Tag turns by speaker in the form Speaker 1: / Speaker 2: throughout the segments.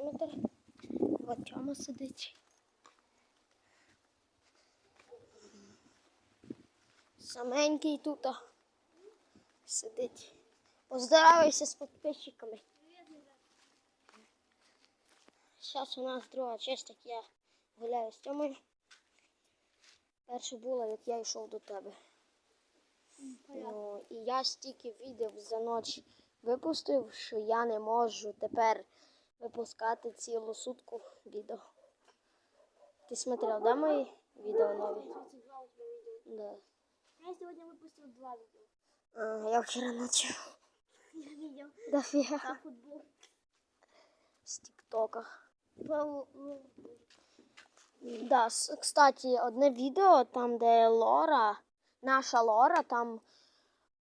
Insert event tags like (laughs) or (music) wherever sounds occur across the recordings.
Speaker 1: периметр. От Тьома сидить. Саменький тут сидить. Поздоровайся з підписчиками. Зараз у нас друга честь, як я гуляю з Тьомою. Перше було, як я йшов до тебе. Ну, і я стільки відео за ніч випустив, що я не можу тепер випускати цілу сутку відео. Ти смотрел, да, мої відео нові? Да.
Speaker 2: Я сегодня выпустил два видео.
Speaker 1: А, я вчора начав. (laughs)
Speaker 2: Я видел.
Speaker 1: Дофіга.
Speaker 2: На футбол.
Speaker 1: З тіктока. Да, кстати, одне відео, там, де Лора, наша Лора, там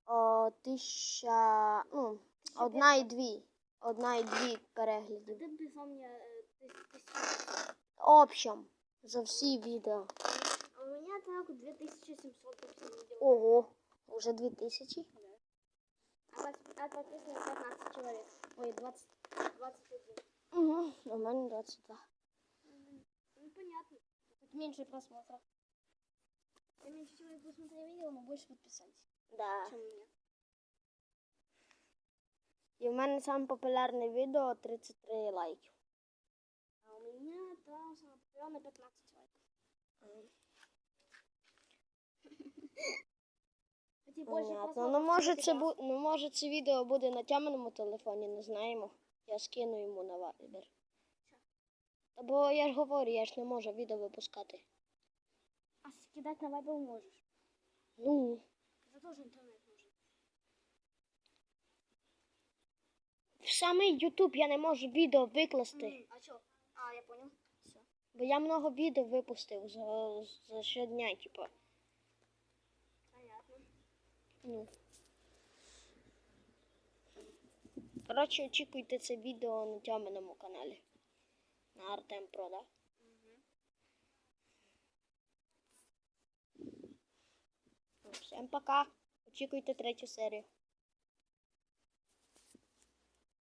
Speaker 1: о, тисяча, ну, одна і дві Одна і дві переглядів.
Speaker 2: Ты писал мне э, тыс- тысячу.
Speaker 1: Общем, за всі відео.
Speaker 2: А у меня так 2700 видео.
Speaker 1: Ого, уже дві тисячі.
Speaker 2: А под- а подписано 15 человек. Ой, 20, 21.
Speaker 1: Угу, у мене 22.
Speaker 2: Ну, понятно. Тут меньше просмотров. Я меньше человек посмотрел видео, но больше подписались,
Speaker 1: Да.
Speaker 2: чем у меня.
Speaker 1: І в мене саме популярне відео 33 лайків.
Speaker 2: А у меня там самое популярное 15 лайков. Хотя (laughs) больше
Speaker 1: Понятно. Ну може це бу... ну, може це відео буде на тяманому телефоні, не знаємо. Я скину йому на вайбер. Та бо я ж говорю, я ж не можу відео випускати.
Speaker 2: А скидать на вайбер можешь.
Speaker 1: Ну,
Speaker 2: Это тоже интернет нужен.
Speaker 1: в самий Ютуб я не можу відео викласти,
Speaker 2: М, А чё? А, я понял. Все.
Speaker 1: бо я много відео випустив за, за щодня, типу.
Speaker 2: Понятно.
Speaker 1: Ну. Коротше, очікуйте це відео на тяманому каналі. На Артем Про, да? Ну, Всім пока. Очікуйте третю серію.